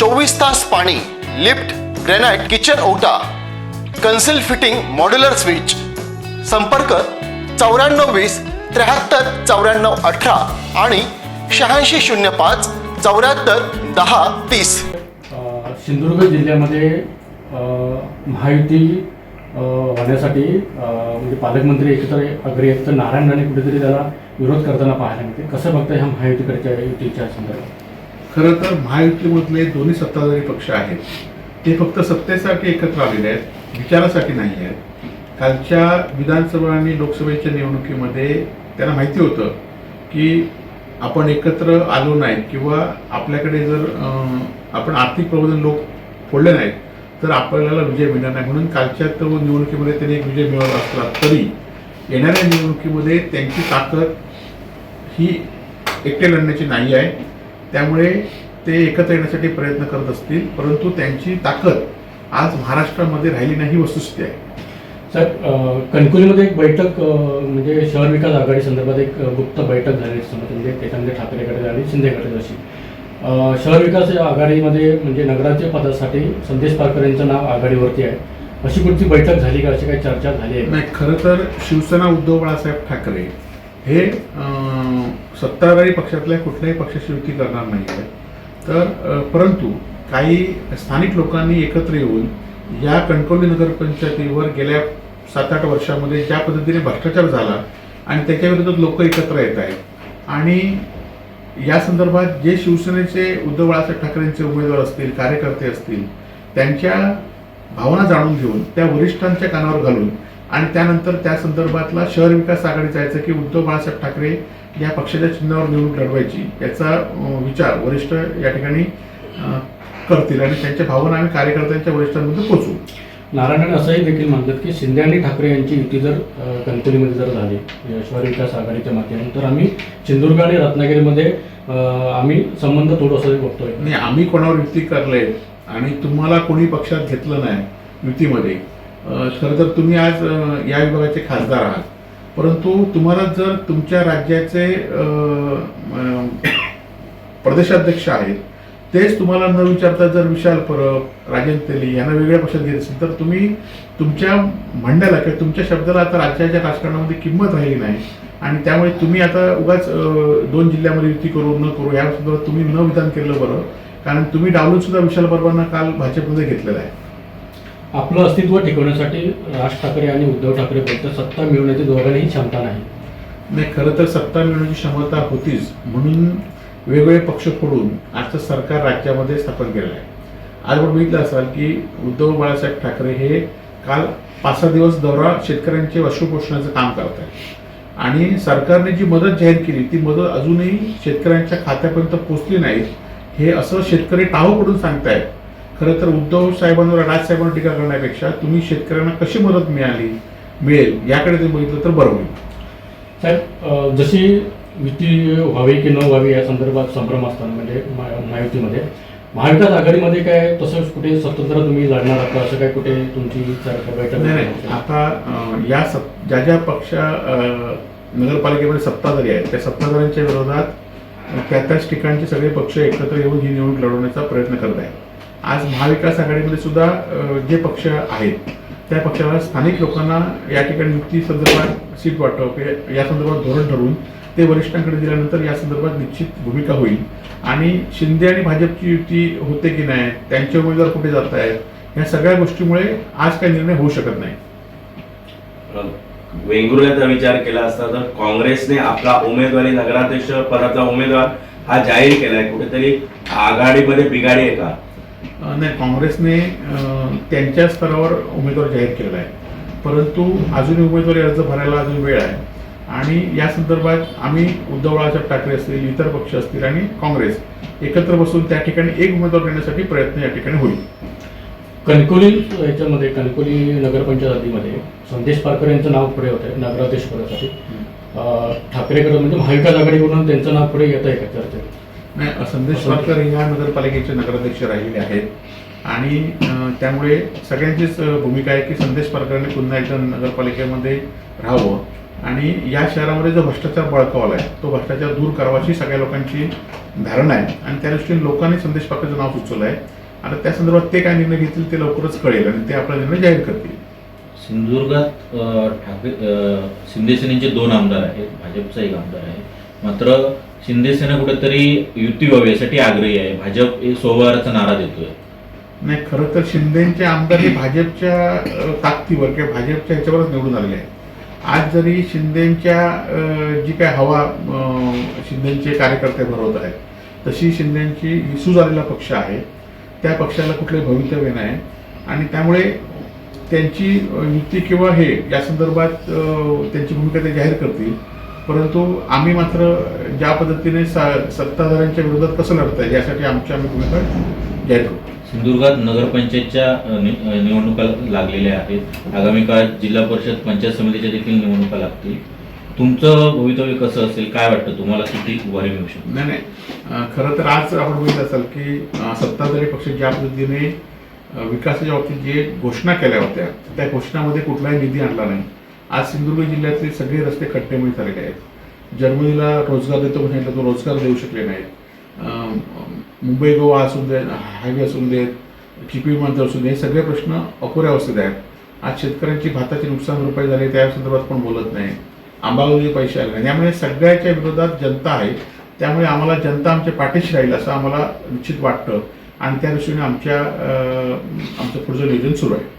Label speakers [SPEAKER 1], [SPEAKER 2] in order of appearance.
[SPEAKER 1] चोवीस तास पाणी लिफ्ट ग्रेनाइट किचन ओटा कन्सिल फिटिंग मॉड्युलर स्विच. संपर्क चौऱ्याण्णव वीस त्र्याहत्तर चौऱ्याण्णव अठरा आणि शहाऐंशी शून्य पाच चौऱ्याहत्तर दहा तीस.
[SPEAKER 2] सिंधुदुर्ग जिल्ह्यामध्ये माहिती महायुती होण्यासाठी म्हणजे पालकमंत्री एकत्र अग्रे आहेत तर नारायण राणे कुठेतरी त्याला विरोध करताना पाहायला मिळते. कसं बघता ह्या महायुतीकडच्या युतीच्या संदर्भात?
[SPEAKER 3] खरं तर महायुतीमधले दोन्ही सत्ताधारी पक्ष आहेत. ते फक्त सत्तेसाठी एकत्र आलेले आहेत विचारासाठी नाही आहेत. कालच्या विधानसभा आणि लोकसभेच्या निवडणुकीमध्ये त्यांना माहिती होतं की आपण एकत्र आलो नाही किंवा आपल्याकडे जर आपण आर्थिक प्रबोधन लोक फोडले नाहीत तर आपल्याला विजय मिळणार नाही. म्हणून कालच्या तर निवडणुकीमध्ये त्यांनी एक विजय मिळवला असला तरी येणाऱ्या निवडणुकीमध्ये त्यांची ताकद ही एकटे लढण्याची नाही आहे. त्यामुळे ते एकत्र येण्यासाठी प्रयत्न करत असतील परंतु त्यांची ताकद आज महाराष्ट्रामध्ये राहिली नाही ही वस्तुस्थिती आहे.
[SPEAKER 2] सर अ, कणकवलीमध्ये एक बैठक म्हणजे शहर विकास आघाडी संदर्भात एक गुप्त बैठक झाली म्हणजे एकंदर ठाकरेकडे आणि शिंदेकडे जशी अ, शहर विकास आघाडीमध्ये म्हणजे नगराच्या पदासाठी संदेश पारकर यांचं नाव आघाडीवरती आहे. अशी कुठची बैठक झाली का? अशी काही चर्चा झाली आहे?
[SPEAKER 3] नाही खरं तर शिवसेना उद्धव बाळासाहेब ठाकरे हे सत्ताधारी पक्षातल्या कुठल्याही पक्षाशी युती करणार नाही आहे तर परंतु काही स्थानिक लोकांनी एकत्र येऊन या कणकवली नगरपंचायतीवर गेल्या सात आठ वर्षामध्ये ज्या पद्धतीने भ्रष्टाचार झाला आणि त्याच्या लोक एकत्र येत आहेत आणि या संदर्भात जे शिवसेनेचे उद्धव बाळासाहेब ठाकरेंचे उमेदवार असतील कार्यकर्ते असतील त्यांच्या भावना जाणून घेऊन त्या वरिष्ठांच्या कानावर घालून आणि त्यानंतर त्या संदर्भातला शहर विकास आघाडी जायचं की उद्धव बाळासाहेब ठाकरे या पक्षाच्या चिन्हावर निवडणूक लढवायची याचा विचार वरिष्ठ या ठिकाणी करतील आणि त्यांच्या भावना आम्ही कार्यकर्त्यांच्या वरिष्ठांमध्ये पोचवू
[SPEAKER 2] नारायण असंही देखील म्हणतात की शिंदे आणि ठाकरे यांची युती जर कणकवलीमध्ये जर झाली शहर विकास आघाडीच्या माध्यमातून तर आम्ही सिंधुदुर्ग आणि रत्नागिरीमध्ये आम्ही संबंध तोडू असं बघतोय.
[SPEAKER 3] नाही आम्ही कोणावर युती करले आणि तुम्हाला कोणी पक्षात घेतलं नाही युतीमध्ये खरं तर तुम्ही आज या विभागाचे खासदार आहात. परंतु तुम्हाला जर तुमच्या राज्याचे प्रदेशाध्यक्ष आहेत तेच तुम्हाला न विचारता जर विशाल परब राजेंद्र तेली यांना वेगळ्या पक्षात घेत असेल तर तुम्ही तुमच्या म्हणण्याला किंवा तुमच्या शब्दाला आता राज्याच्या राजकारणामध्ये किंमत राहिली नाही. आणि त्यामुळे तुम्ही आता उगाच दोन जिल्ह्यामध्ये युती करू न करू या संदर्भात तुम्ही न विधान केलं बरं. कारण तुम्ही डावलून सुद्धा विशाल परबांना काल भाजपमध्ये घेतलेलं आहे.
[SPEAKER 2] आपलं अस्तित्व टिकवण्यासाठी राज ठाकरे आणि उद्धव ठाकरे बोलतात सत्ता मिळवण्याची दोघांनाही क्षमता नाही.
[SPEAKER 3] नाही खरं तर सत्ता मिळवण्याची क्षमता होतीच. म्हणून वेगवेगळे पक्ष फोडून आजचं सरकार राज्यामध्ये स्थापन केलेलं आहे. आज आपण बघितलं असाल की उद्धव बाळासाहेब ठाकरे हे काल पाच सहा दिवस दौरा शेतकऱ्यांचे अश्रुपोषणाचं काम करत आहे आणि सरकारने जी मदत जाहीर केली ती मदत अजूनही शेतकऱ्यांच्या खात्यापर्यंत पोहोचली नाही हे असं शेतकरी टाहो पडून सांगतायत. खरं तर उद्धव साहेबांवर राजसाहेबांवर टीका करण्यापेक्षा तुम्ही शेतकऱ्यांना कशी मदत मिळाली मिळेल याकडे तुम्ही बघितलं तर बरं होईल.
[SPEAKER 2] साहेब जशी युती व्हावी की न व्हावी या संदर्भात संभ्रम असताना म्हणजे महायुतीमध्ये महाविकास आघाडीमध्ये काय तसंच कुठे स्वतंत्र तुम्ही लढणार आहात? असं काय कुठे तुमची बैठक
[SPEAKER 3] नाही आता या सत ज्या ज्या पक्ष नगरपालिकेमध्ये सत्ताधारी आहेत त्या सत्ताधाऱ्यांच्या विरोधात त्या त्याच ठिकाणचे सगळे पक्ष एकत्र येऊन ही निवडणूक लढवण्याचा प्रयत्न करत आहेत. आज महाविकास आघाडीमध्ये सुद्धा जे पक्ष आहेत त्या पक्षाला स्थानिक लोकांना या ठिकाणी नियुक्ती संदर्भात सीट वाटप या संदर्भात धोरण ठरवून ते वरिष्ठांकडे दिल्यानंतर या संदर्भात निश्चित भूमिका होईल. आणि शिंदे आणि भाजपची युती होते की नाही त्यांचे उमेदवार कुठे जात आहेत या सगळ्या गोष्टीमुळे आज काही निर्णय होऊ शकत नाही.
[SPEAKER 4] वेंगुर्ल्याचा विचार केला असता तर काँग्रेसने आपला उमेदवारी नगराध्यक्ष पदाचा उमेदवार हा जाहीर केलाय. कुठेतरी आघाडीमध्ये बिघाडी आहे का?
[SPEAKER 3] नाही काँग्रेसने त्यांच्या स्तरावर उमेदवार जाहीर केलेला आहे. परंतु अजूनही उमेदवारी अर्ज भरायला अजून वेळ आहे. आणि या संदर्भात आम्ही उद्धव बाळासाहेब ठाकरे असतील इतर पक्ष असतील आणि काँग्रेस एकत्र बसून त्या ठिकाणी एक उमेदवार देण्यासाठी प्रयत्न या ठिकाणी होईल.
[SPEAKER 2] कणकोली याच्यामध्ये कणकोली नगरपंचायत हद्दीमध्ये संदेश पारकर यांचं नाव पुढे होतं नगराध्यक्ष पदासाठी. अं, ठाकरेकडे म्हणजे महाविकास आघाडीकडून त्यांचं नाव पुढे येत आहे का चर्चेत.
[SPEAKER 3] नाही संदेश पारकर या नगरपालिकेचे नगराध्यक्ष राहिलेले आहेत. आणि त्यामुळे सगळ्यांचीच भूमिका आहे की संदेश पारकरांनी पुन्हा एकदा नगरपालिकेमध्ये राहावं. आणि या शहरामध्ये जो भ्रष्टाचार बळकावला आहे तो भ्रष्टाचार दूर करावा अशी सगळ्या लोकांची धारणा आहे. आणि त्या दृष्टीने लोकांनी संदेश पारकरचं नाव सुचवलं आहे. आणि त्या संदर्भात ते काय निर्णय घेतील ते लवकरच कळेल आणि ते आपला निर्णय जाहीर करतील.
[SPEAKER 5] सिंधुदुर्गात ठाकरे अ, शिंदे सेनेचे दोन आमदार आहेत भाजपचा एक आमदार आहे. मात्र शिंदे सेना कुठेतरी युती व्हावी यासाठी आग्रही आहे. भाजप हे सोमवारचा नारा देतोय.
[SPEAKER 3] नाही खरं तर शिंदेचे आमदार हे भाजपच्या ताकदीवर किंवा भाजपच्या ह्याच्यावरच निवडून आलेले आहेत. आज जरी शिंदेच्या जी काय हवा शिंदेचे कार्यकर्ते भरवत आहेत तशी शिंदेची विसू झालेला पक्ष आहे. त्या पक्षाला कुठले भवितव्य नाही. आणि त्यामुळे त्यांची युती किंवा हे या संदर्भात त्यांची भूमिका ते जाहीर करतील. परंतु आम्ही मात्र ज्या पद्धतीने सत्ताधाऱ्यांच्या विरोधात कसं लढता येईल यासाठी आमची आम्ही भूमिका जाहीर
[SPEAKER 5] सिंधुदुर्गात नगरपंचायतच्या निवडणुका लागलेल्या आहेत. आगामी काळात जिल्हा परिषद पंचायत समितीच्या देखील निवडणुका लागतील. तुमचं भवितव्य कसं असेल काय वाटतं? तुम्हाला किती उभारी मिळू शकते?
[SPEAKER 3] नाही नाही. खरं तर आज आपण बघितलं असाल की सत्ताधारी पक्ष ज्या पद्धतीने विकासाच्या बाबतीत जे घोषणा केल्या होत्या त्या घोषणामध्ये कुठलाही निधी आणला नाही. आज सिंधुदुर्ग जिल्ह्यातले सगळे रस्ते खड्डेमुळे झालेले आहेत. जर्मनीला रोजगार देतो म्हणून तो रोजगार देऊ शकले नाहीत. मुंबई गोवा असू दे हायवे असू देत चिपी विमानतळ असू दे हे सगळे प्रश्न अपुऱ्या अवस्थेत आहेत. आज शेतकऱ्यांची भाताची नुकसान भरपाई झाली त्या संदर्भात पण बोलत नाही. आंबावली पैसे आले नाही त्यामुळे सगळ्याच्या विरोधात जनता आहे. त्यामुळे आम्हाला जनता आमच्या पाठीशी राहील असं आम्हाला निश्चित वाटतं. आणि त्या दृष्टीने आमच्या आमचं पुढचं नियोजन सुरू आहे.